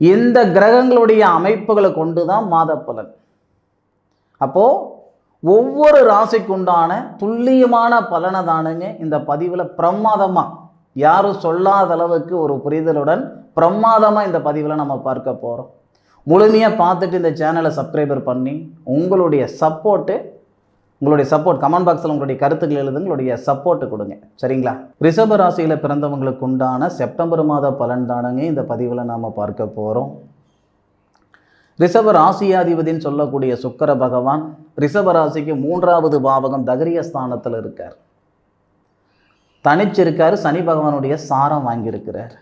இந்த கிரகங்களுடைய அமைப்புகளை கொண்டு தான் மாத பலன் அப்போது ஒவ்வொரு ராசிக்குண்டான துல்லியமான பலனை தானுங்க இந்த பதிவில் பிரமாதமாக யாரும் சொல்லாத அளவுக்கு ஒரு புரிதலுடன் பிரமாதமாக இந்த பதிவில் நம்ம பார்க்க போகிறோம் முழுமையாக பார்த்துட்டு இந்த சேனலை சப்ஸ்கிரைபர் பண்ணி உங்களுடைய சப்போர்ட்டு உங்களுடைய சப்போர்ட் கமெண்ட் பாக்ஸில் உங்களுடைய கருத்துக்கள் எழுது உங்களுடைய சப்போர்ட்டு கொடுங்க. சரிங்களா? ரிஷப ராசியில் பிறந்தவங்களுக்கு உண்டான செப்டம்பர் மாத பலன்தானுங்க இந்த பதிவில் நாம் பார்க்க போகிறோம் ரிஷப ராசியாதிபதினு சொல்லக்கூடிய சுக்கர பகவான் ரிஷப ராசிக்கு மூன்றாவது பாவகம் தகரிய ஸ்தானத்தில் இருக்கார். தனிச்சிருக்கார் சனி பகவானுடைய சாரம் வாங்கியிருக்கிறார்.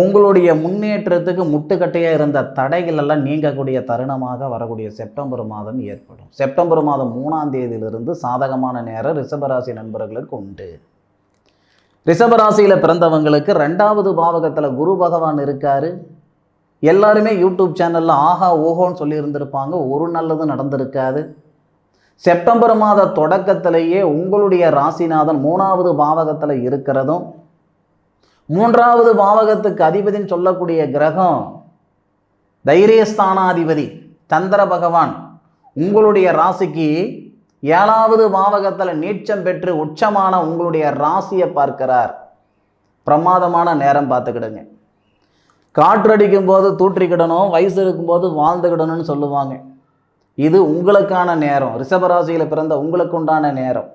உங்களுடைய முன்னேற்றத்துக்கு முட்டுக்கட்டையாக இருந்த தடைகள் எல்லாம் நீங்கக்கூடிய தருணமாக வரக்கூடிய செப்டம்பர் மாதம் ஏற்படும். செப்டம்பர் மாதம் மூணாம் தேதியிலிருந்து சாதகமான நேரம் ரிஷபராசி நண்பர்களுக்கு உண்டு. ரிஷபராசியில் பிறந்தவங்களுக்கு ரெண்டாவது பாவகத்தில் குரு பகவான் இருக்கார். எல்லாருமே யூடியூப் சேனலில் ஆஹா ஓஹோன்னு சொல்லியிருந்திருப்பாங்க. ஒரு நல்லதும் நடந்திருக்காது. செப்டம்பர் மாத தொடக்கத்திலேயே உங்களுடைய ராசிநாதன் மூணாவது பாவகத்தில் இருக்கிறதும் மூன்றாவது பாவகத்துக்கு அதிபதின்னு சொல்லக்கூடிய கிரகம் தைரியஸ்தானாதிபதி சந்திர பகவான். உங்களுடைய ராசிக்கு ஏழாவது பாவகத்தில் நீச்சம் பெற்று உச்சமான உங்களுடைய ராசியை பார்க்கிறார். பிரமாதமான நேரம் பார்த்துக்கிடுங்க. காற்றடிக்கும் போது தூற்றிக்கிடணும் வயசு இருக்கும்போது வாழ்ந்துக்கிடணும்னு சொல்லுவாங்க. இது உங்களுக்கான நேரம். ரிஷபராசியில் பிறந்த உங்களுக்கு உண்டான நேரம்.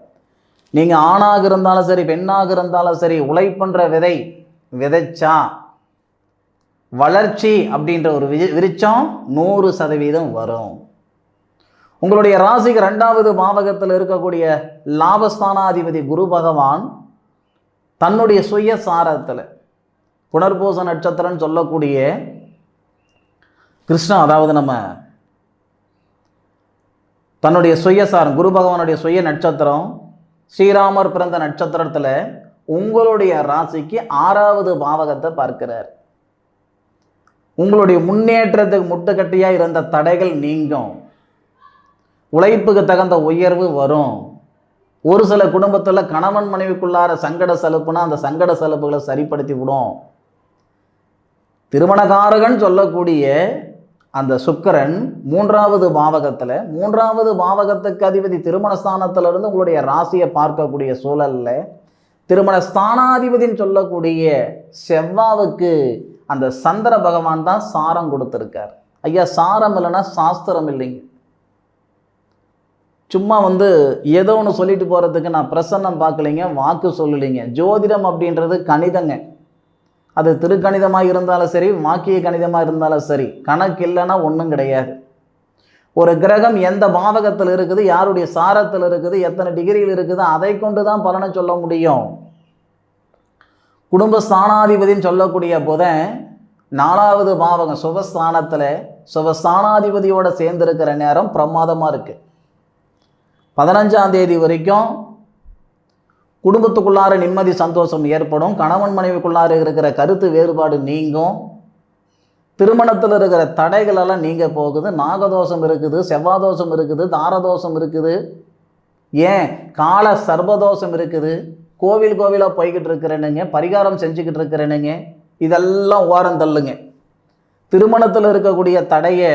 நீங்கள் ஆணாக இருந்தாலும் சரி பெண்ணாக இருந்தாலும் சரி உழைப்புன்ற விதை விதைச்சா வளர்ச்சி அப்படின்ற ஒரு வி விருச்சம் நூறு சதவீதம் வரும். உங்களுடைய ராசிக்கு ரெண்டாவது பாவகத்தில் இருக்கக்கூடிய லாபஸ்தானாதிபதி குரு பகவான் தன்னுடைய சுய சாரத்தில் புனர்பூச நட்சத்திரம்னு சொல்லக்கூடிய கிருஷ்ணா அதாவது நம்ம தன்னுடைய சுயசாரம் குரு பகவானுடைய சுய நட்சத்திரம் ஸ்ரீராமர் பிறந்த நட்சத்திரத்தில் உங்களுடைய ராசிக்கு ஆறாவது பாவகத்தை பார்க்கிறார். உங்களுடைய முன்னேற்றத்துக்கு முட்டுக்கட்டியாக இருந்த தடைகள் நீங்கும். உழைப்புக்கு தகுந்த உயர்வு வரும். ஒரு சில குடும்பத்தில் கணவன் மனைவிக்குள்ளார சங்கட சலுப்புனா அந்த சங்கட சலுப்புகளை சரிப்படுத்தி விடும். திருமணகாரகன் சொல்லக்கூடிய அந்த சுக்கரன் மூன்றாவது பாவகத்தில் மூன்றாவது பாவகத்துக்கு அதிபதி திருமணஸ்தானத்திலிருந்து உங்களுடைய ராசியை பார்க்கக்கூடிய சூழலில் திருமண ஸ்தானாதிபதின்னு சொல்லக்கூடிய செவ்வாவுக்கு அந்த சந்திர பகவான் தான் சாரம் கொடுத்துருக்கார். ஐயா சாரம் இல்லைன்னா சாஸ்திரம் இல்லைங்க. சும்மா வந்து ஏதோ ஒன்று சொல்லிட்டு போகிறதுக்கு நான் பிரசன்னம் பார்க்கலைங்க வாக்கு சொல்லலைங்க. ஜோதிடம் அப்படின்றது கணிதங்க. அது திருக்கணிதமாக இருந்தாலும் சரி வாக்கிய கணிதமாக இருந்தாலும் சரி கணக்கு இல்லைன்னா ஒன்றும் கிடையாது. ஒரு கிரகம் எந்த பாவகத்தில் இருக்குது யாருடைய சாரத்தில் இருக்குது எத்தனை டிகிரியில் இருக்குது அதை கொண்டு தான் பலனை சொல்ல முடியும். குடும்ப ஸ்தானாதிபதின்னு சொல்லக்கூடிய போத நாலாவது பாவகம் சுபஸ்தானத்தில் சுபஸ்தானாதிபதியோடு சேர்ந்துருக்கிற நேரம் பிரமாதமாக இருக்குது பதினஞ்சாம் தேதி வரைக்கும் குடும்பத்துக்குள்ளார நிம்மதி சந்தோஷம் ஏற்படும். கணவன் மனைவிக்குள்ளார இருக்கிற கருத்து வேறுபாடு நீங்கும். திருமணத்தில் இருக்கிற தடைகள் எல்லாம் போகுது. நாகதோஷம் இருக்குது செவ்வாதோஷம் இருக்குது தாரதோஷம் இருக்குது. ஏன்? கால சர்வதோஷம் இருக்குது. கோவில் கோவிலாக போய்கிட்டு இருக்கிறேனுங்க பரிகாரம் செஞ்சுக்கிட்டு இருக்கிறேனுங்க. இதெல்லாம் ஓரம் தள்ளுங்க. திருமணத்தில் இருக்கக்கூடிய தடையை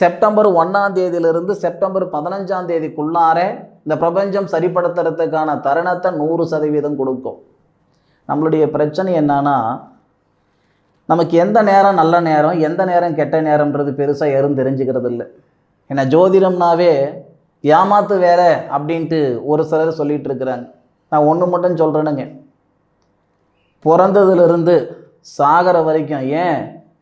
செப்டம்பர் ஒன்றாம் தேதியிலிருந்து செப்டம்பர் பதினஞ்சாம் தேதிக்குள்ளார இந்த பிரபஞ்சம் சரிப்படுத்துறதுக்கான தருணத்தை நூறு சதவீதம் கொடுக்கும். நம்மளுடைய பிரச்சனை என்னன்னா நமக்கு எந்த நேரம் நல்ல நேரம் எந்த நேரம் கெட்ட நேரம்ன்றது பெருசாக யாரும் தெரிஞ்சுக்கிறது இல்லை ஏன்னா ஜோதிடம்னாவே ஏமாத்து வேற அப்படின்ட்டு ஒரு சிலர் சொல்லிகிட்டு இருக்கிறாங்க நான் ஒன்று மட்டும் சொல்கிறேனுங்க பிறந்ததுலேருந்து சாகிற வரைக்கும் ஏன்?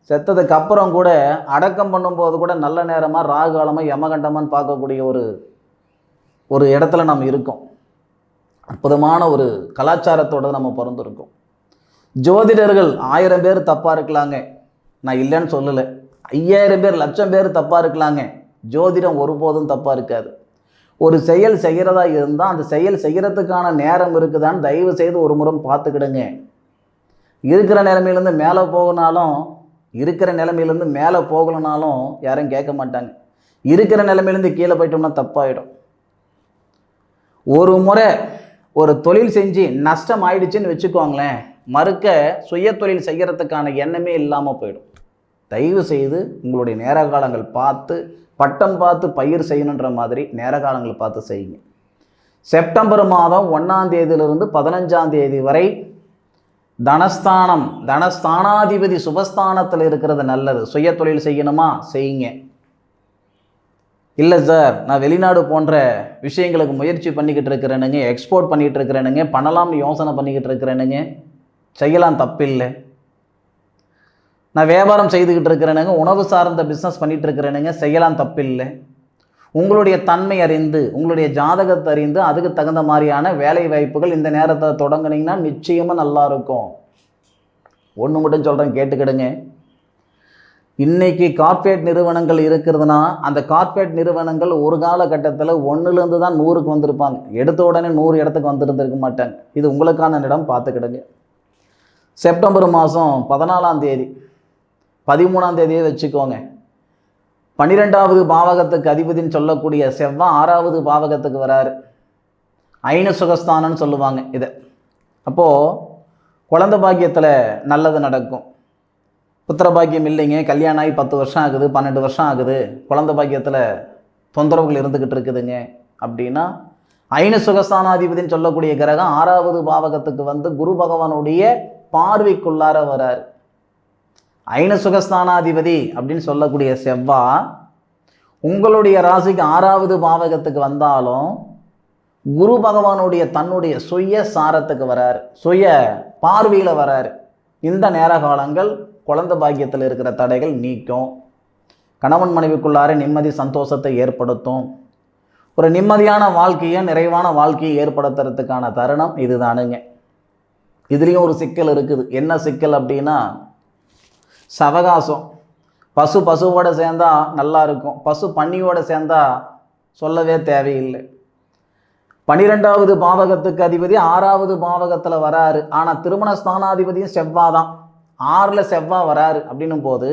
செத்ததுக்கு அப்புறம் கூட அடக்கம் பண்ணும்போது கூட நல்ல நேரமாக ராகாலமாக யமகண்டமான்னு பார்க்கக்கூடிய ஒரு ஒரு இடத்துல நம்ம இருக்கோம். அற்புதமான ஒரு கலாச்சாரத்தோடு நம்ம பிறந்திருக்கோம். ஜோதிடர்கள் ஆயிரம் பேர் தப்பாக இருக்கலாங்க. நான் இல்லைன்னு சொல்லலை. ஐயாயிரம் பேர் லட்சம் பேர் தப்பாக இருக்கலாங்க. ஜோதிடம் ஒருபோதும் தப்பாக இருக்காது. ஒரு செயல் செய்கிறதா இருந்தால் அந்த செயல் செய்கிறதுக்கான நேரம் இருக்குதான்னு தயவு செய்து ஒரு முறை பார்த்துக்கிடுங்க. இருக்கிற நிலைமையிலேருந்து மேலே போகனாலும் இருக்கிற நிலைமையிலேருந்து மேலே போகலனாலும் யாரும் கேட்க மாட்டாங்க. இருக்கிற நிலைமையிலேருந்து கீழே போயிட்டோம்னா தப்பாயிடும். ஒரு முறை ஒரு தொழில் செஞ்சு நஷ்டம் ஆயிடுச்சுன்னு வச்சுக்கோங்களேன். மறுக்க சுய தொழில் செய்கிறதுக்கான எண்ணமே இல்லாமல் போயிடும். தயவு செய்து உங்களுடைய நேர காலங்கள் பார்த்து பட்டம் பார்த்து பயிர் செய்யணுன்ற மாதிரி நேர காலங்கள் பார்த்து செய்யுங்க. செப்டம்பர் மாதம் ஒன்றாம் தேதியிலிருந்து பதினஞ்சாம் தேதி வரை தனஸ்தானம் தனஸ்தானாதிபதி சுபஸ்தானத்தில் இருக்கிறது நல்லது. சுய தொழில் செய்யணுமா? செய்யுங்க. இல்லை சார் நான் வெளிநாடு போன்ற விஷயங்களுக்கு முயற்சி பண்ணிக்கிட்டு இருக்கிறேனுங்க எக்ஸ்போர்ட் பண்ணிக்கிட்டு இருக்கிறேனுங்க பண்ணலாம்னு யோசனை பண்ணிக்கிட்டு இருக்கிறேனுங்க. செய்யலாம் தப்பில்லை. நான் வியாபாரம் செய்துக்கிட்டு இருக்கிறேனுங்க உணவு சார்ந்த பிஸ்னஸ் பண்ணிகிட்டு இருக்கிறேனுங்க செய்யலாம் தப்பில்லை. உங்களுடைய தன்மை அறிந்து உங்களுடைய ஜாதகத்தை அறிந்து அதுக்கு தகுந்த மாதிரியான வேலை வாய்ப்புகள் இந்த நேரத்தை தொடங்கினீங்கன்னா நிச்சயமாக நல்லா இருக்கும். ஒன்று மட்டும் சொல்கிறேன் கேட்டுக்கிடுங்க. இன்றைக்கி கார்ப்பரேட் நிறுவனங்கள் இருக்கிறதுனா அந்த கார்ப்பரேட் நிறுவனங்கள் ஒரு காலகட்டத்தில் ஒன்றுலேருந்து தான் நூறுக்கு வந்திருப்பாங்க. எடுத்த உடனே நூறு இடத்துக்கு வந்துருந்துருக்க மாட்டாங்க. இது உங்களுக்கான இடம் பார்த்துக்கிடுங்க. செப்டம்பர் மாதம் பதினாலாம் தேதி பதிமூணாம் தேதியே வச்சுக்கோங்க. பன்னிரெண்டாவது பாவகத்துக்கு அதிபதின்னு சொல்லக்கூடிய செவ்வாய் ஆறாவது பாவகத்துக்கு வராரு. ஐன சுகஸ்தானம்னு சொல்லுவாங்க இதை. அப்போது குழந்த பாக்கியத்தில் நல்லது நடக்கும். புத்திர பாக்கியம் இல்லைங்க கல்யாணம் ஆகி பத்து வருஷம் ஆகுது பன்னெண்டு வருஷம் ஆகுது குழந்த பாக்கியத்தில் தொந்தரவுகள் இருந்துக்கிட்டு இருக்குதுங்க. அப்படின்னா ஐன சுகஸ்தானாதிபதினு சொல்லக்கூடிய கிரகம் ஆறாவது பாவகத்துக்கு வந்து குரு பகவானுடைய பார்வைக்குள்ளார வரார். ஐன சுகஸ்தானாதிபதி அப்படின்னு சொல்லக்கூடிய செவ்வா உங்களுடைய ராசிக்கு ஆறாவது பாவகத்துக்கு வந்தாலும் குரு பகவானுடைய தன்னுடைய சுய சாரத்துக்கு வரார். சுய பார்வையில் வரார். இந்த நேர காலங்கள் குழந்தை பாக்கியத்தில் இருக்கிற தடைகள் நீக்கும். கணவன் மனைவிக்குள்ளார நிம்மதி சந்தோஷத்தை ஏற்படுத்தும். ஒரு நிம்மதியான வாழ்க்கையை நிறைவான வாழ்க்கையை ஏற்படுத்துறதுக்கான தருணம் இதுதானுங்க. இதுலேயும் ஒரு சிக்கல் இருக்குது. என்ன சிக்கல் அப்படின்னா சவகாசம். பசு பசுவோடு சேர்ந்தால் நல்லா இருக்கும். பசு பன்னியோடு சேர்ந்தால் சொல்லவே தேவையில்லை. பனிரெண்டாவது பாவகத்துக்கு அதிபதி ஆறாவது பாவகத்தில் வராரு. ஆனால் திருமண ஸ்தானாதிபதியும் செவ்வாய் தான். ஆறில் செவ்வாய் வராரு அப்படின்னும் போது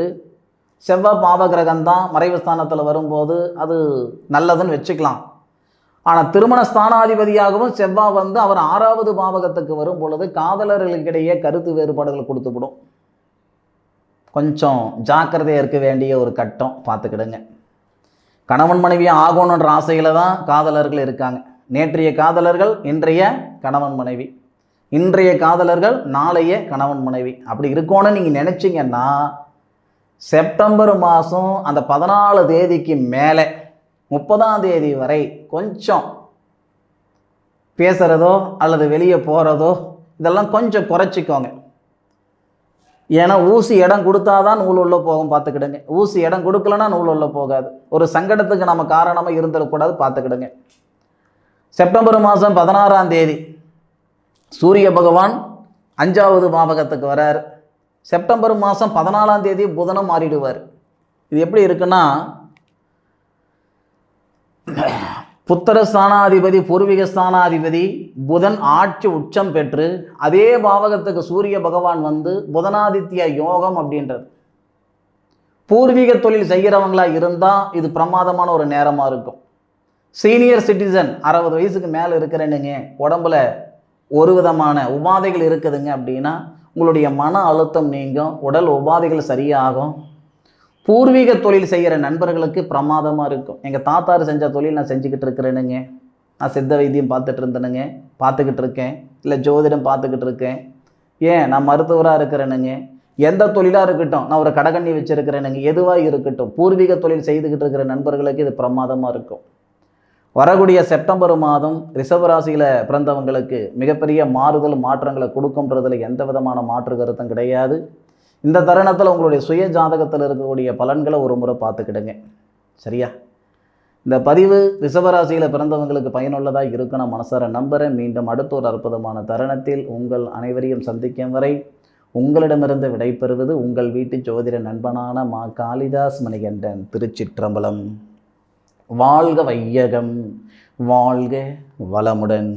செவ்வாய் பாவகிரகம் தான் மறைவு ஸ்தானத்தில் வரும்போது அது நல்லதுன்னு வச்சுக்கலாம். ஆனால் திருமண ஸ்தானாதிபதியாகவும் செவ்வாய் வந்து அவர் ஆறாவது பாவகத்துக்கு வரும் பொழுது காதலர்களுக்கிடையே கருத்து வேறுபாடுகள் கொடுத்துவிடும். கொஞ்சம் ஜாக்கிரதையாக இருக்க வேண்டிய ஒரு கட்டம். பார்த்துக்கிடுங்க. கணவன் மனைவி ஆகணுன்ற ஆசையில் தான் காதலர்கள் இருக்காங்க. நேற்றைய காதலர்கள் இன்றைய கணவன் மனைவி. இன்றைய காதலர்கள் நாளைய கணவன் மனைவி. அப்படி இருக்கணும்னு நீங்கள் நினச்சிங்கன்னா செப்டம்பர் மாதம் அந்த பதினாலு தேதிக்கு மேலே முப்பதாம் தேதி வரை கொஞ்சம் பேசுகிறதோ அல்லது வெளியே போகிறதோ இதெல்லாம் கொஞ்சம் குறைச்சிக்கோங்க. ஏன்னா ஊசி இடம் கொடுத்தாதான் நூல் உள்ளே போகும் பார்த்துக்கிடுங்க. ஊசி இடம் கொடுக்கலன்னா நூல் உள்ளே போகாது. ஒரு சங்கடத்துக்கு நம்ம காரணமாக இருந்துடக்கூடாது பார்த்துக்கிடுங்க. செப்டம்பர் மாதம் பதினாறாம் தேதி சூரிய பகவான் அஞ்சாவது பாவகத்துக்கு வரார். செப்டம்பர் மாதம் பதினாலாம் தேதி புதனம் மாறிடுவார். இது எப்படி இருக்குன்னா புத்திர ஸ்தானாதிபதி பூர்வீக ஸ்தானாதிபதி புதன் ஆட்சி உச்சம் பெற்று அதே பாவகத்துக்கு சூரிய பகவான் வந்து புதனாதித்ய யோகம் அப்படின்றது பூர்வீக தொழில் செய்கிறவங்களா இருந்தால் இது பிரமாதமான ஒரு நேரமாக இருக்கும். சீனியர் சிட்டிசன் அறுபது வயசுக்கு மேலே இருக்கிறேன்னுங்க உடம்புல ஒரு விதமான உபாதைகள் இருக்குதுங்க அப்படின்னா உங்களுடைய மன அழுத்தம் நீங்கும் உடல் உபாதைகள் சரியாகும் பூர்வீக தொழில் செய்கிற நண்பர்களுக்கு பிரமாதமாக இருக்கும். எங்கள் தாத்தார் செஞ்ச தொழில் நான் செஞ்சுக்கிட்டு இருக்கிறேனுங்க. நான் சித்த வைத்தியம் பார்த்துட்டு இருந்தேனுங்க. பார்த்துக்கிட்டு இருக்கேன். இல்லை ஜோதிடம் பார்த்துக்கிட்டு இருக்கேன். ஏன்? நான் மருத்துவராக இருக்கிறேனுங்க. எந்த தொழிலாக இருக்கட்டும் நான் ஒரு கடகண்ணி வச்சுருக்கிறேனுங்க. எதுவாக இருக்கட்டும் பூர்வீக தொழில் செய்துக்கிட்டு இருக்கிற நண்பர்களுக்கு இது பிரமாதமாக இருக்கும். வரக்கூடிய செப்டம்பர் மாதம் ரிஷபராசியில் பிறந்தவங்களுக்கு மிகப்பெரிய மாறுதல் மாற்றங்களை கொடுக்குன்றதுல எந்த விதமான மாற்று கருத்தும் கிடையாது. இந்த தருணத்தில் உங்களுடைய சுய ஜாதகத்தில் இருக்கக்கூடிய பலன்களை ஒரு முறை பார்த்துக்கிடுங்க. சரியா? இந்த பதிவு ரிஷபராசியில் பிறந்தவங்களுக்கு பயனுள்ளதாக இருக்குன்னு மனசார நம்புகிறேன் மீண்டும் அடுத்த ஒரு அற்புதமான தருணத்தில் உங்கள் அனைவரையும் சந்திக்கும் வரை உங்களிடமிருந்து விடைபெறுவது உங்கள் வீட்டு ஜோதிட நண்பனான மா காளிதாஸ் மணிகண்டன் திருச்சிற்றம்பலம். வாழ்க வையகம் வாழ்க வளமுடன்.